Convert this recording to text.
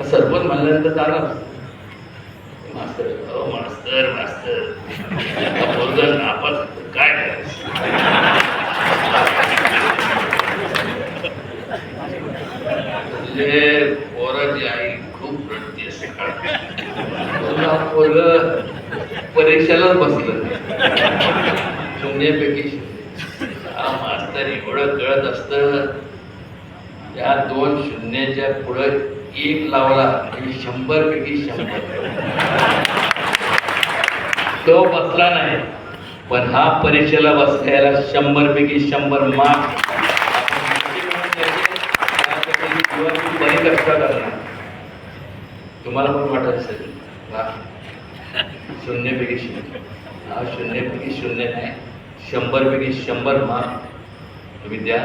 सरपंच म्हणल्यानंतर जाणार मास्तर अहो मास्तर मास्तर. पोरगं नापास काय करायचं? तुझे पोराची आई खूप रडती रडते पोरग परीक्षेलाच बसलं. शून्यापैकी. मास्तर एवढं कळत असतं. या दोन शून्याच्या पुढं एक लावला की शंभर पैकी शंभर. तो बसला नाही. पण हा परीक्षेला बसल्याला शंभर पैकी शंभर मार्क कष्ट करणार तुम्हाला पण वाटत असेल. शून्यपैकी शून्य हा शून्यपैकी शून्य नाही शंभरपैकी शंभर मार्क तुम्ही द्या